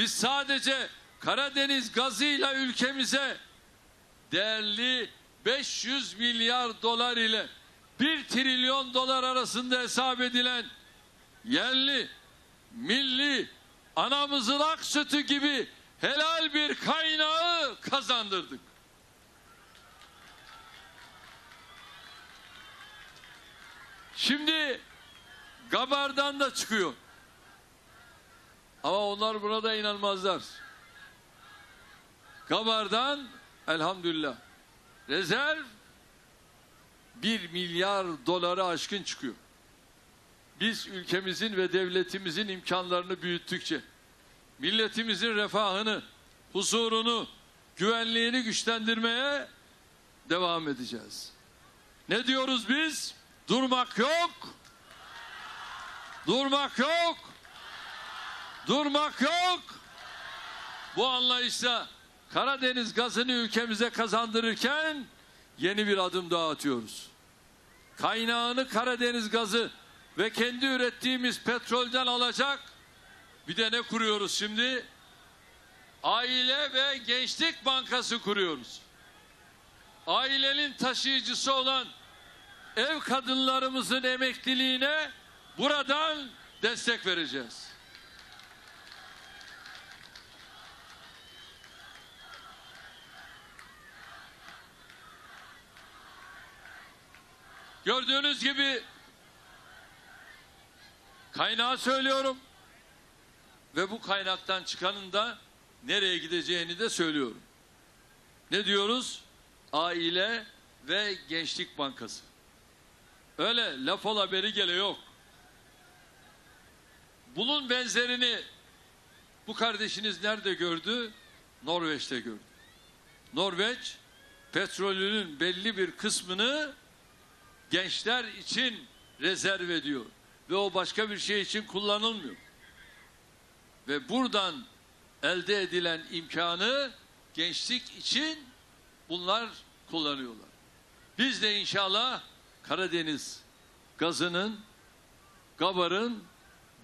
Biz sadece Karadeniz gazıyla ülkemize değerli 500 milyar dolar ile 1 trilyon dolar arasında hesap edilen yerli, milli, anamızın ak sütü gibi helal bir kaynağı kazandırdık. Şimdi Gabar'dan da çıkıyor. Ama onlar burada inanmazlar. Gabar'dan elhamdülillah rezerv 1 milyar doları aşkın çıkıyor. Biz ülkemizin ve devletimizin imkanlarını büyüttükçe, milletimizin refahını, huzurunu, güvenliğini güçlendirmeye devam edeceğiz. Ne diyoruz biz? Durmak yok. Durmak yok. Durmak yok. Bu anlayışla Karadeniz gazını ülkemize kazandırırken yeni bir adım daha atıyoruz. Kaynağını Karadeniz gazı ve kendi ürettiğimiz petrolden alacak bir de ne kuruyoruz şimdi? Aile ve Gençlik Bankası kuruyoruz. Ailenin taşıyıcısı olan ev kadınlarımızın emekliliğine buradan destek vereceğiz. Gördüğünüz gibi kaynağı söylüyorum ve bu kaynaktan çıkanın da nereye gideceğini de söylüyorum. Ne diyoruz? Aile ve Gençlik Bankası. Öyle laf ola beri gele yok. Bunun benzerini bu kardeşiniz nerede gördü? Norveç'te gördü. Norveç petrolünün belli bir kısmını gençler için rezerv ediyor ve o başka bir şey için kullanılmıyor. Ve buradan elde edilen imkanı gençlik için bunlar kullanıyorlar. Biz de inşallah Karadeniz gazının, gabarın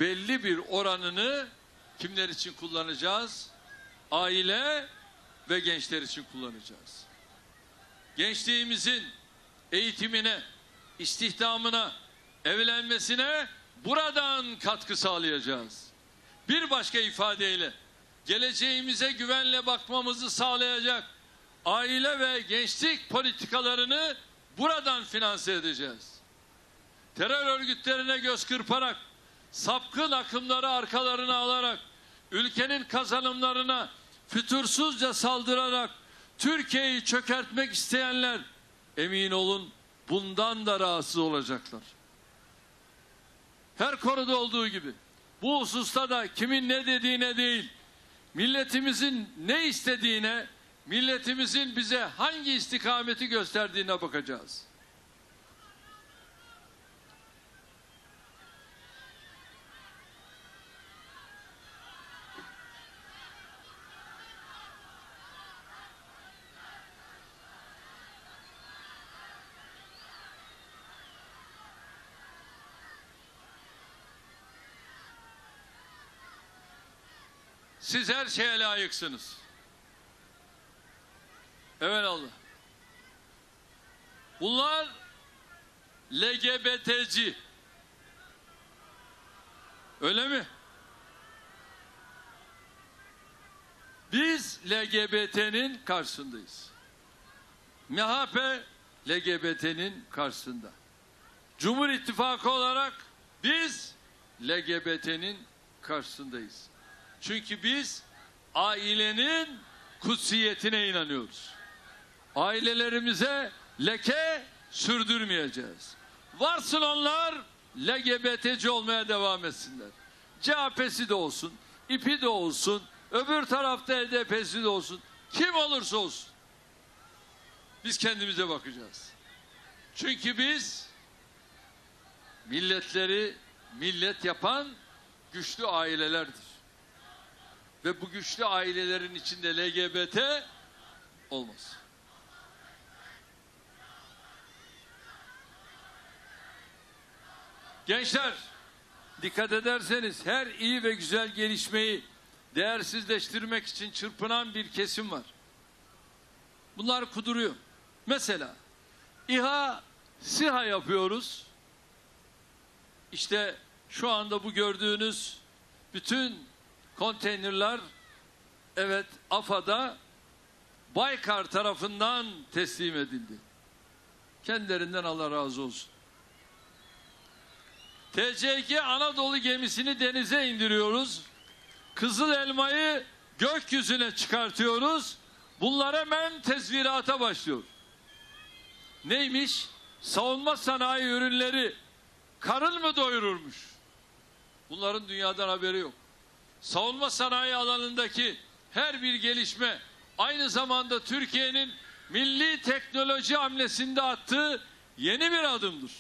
belli bir oranını kimler için kullanacağız? Aile ve gençler için kullanacağız. Gençliğimizin eğitimine, istihdamına, evlenmesine buradan katkı sağlayacağız. Bir başka ifadeyle geleceğimize güvenle bakmamızı sağlayacak aile ve gençlik politikalarını buradan finanse edeceğiz. Terör örgütlerine göz kırparak, sapkın akımları arkalarına alarak, ülkenin kazanımlarına fütursuzca saldırarak Türkiye'yi çökertmek isteyenler emin olun bundan da rahatsız olacaklar. Her konuda olduğu gibi bu hususta da kimin ne dediğine değil, milletimizin ne istediğine, milletimizin bize hangi istikameti gösterdiğine bakacağız. Siz her şeye layıksınız. Evet Allah. Bunlar LGBT'ci. Öyle mi? Biz LGBT'nin karşısındayız. MHP LGBT'nin karşısında. Cumhur İttifakı olarak biz LGBT'nin karşısındayız. Çünkü biz ailenin kutsiyetine inanıyoruz. Ailelerimize leke sürdürmeyeceğiz. Varsın onlar LGBT'ci olmaya devam etsinler. CHP'si de olsun, İP'i de olsun, öbür tarafta HDP'si de olsun. Kim olursa olsun. Biz kendimize bakacağız. Çünkü biz milletleri millet yapan güçlü ailelerdir. Ve bu güçlü ailelerin içinde LGBT olmaz. Gençler dikkat ederseniz her iyi ve güzel gelişmeyi değersizleştirmek için çırpınan bir kesim var. Bunlar kuduruyor. Mesela İHA, SİHA yapıyoruz. İşte şu anda bu gördüğünüz bütün konteynerler evet AFA'da Baykar tarafından teslim edildi. Kendilerinden Allah razı olsun. TCG Anadolu gemisini denize indiriyoruz. Kızıl elmayı gökyüzüne çıkartıyoruz. Bunlar hemen tezvirata başlıyor. Neymiş? Savunma sanayi ürünleri karın mı doyururmuş? Bunların dünyadan haberi yok. Savunma sanayi alanındaki her bir gelişme aynı zamanda Türkiye'nin milli teknoloji hamlesinde attığı yeni bir adımdır.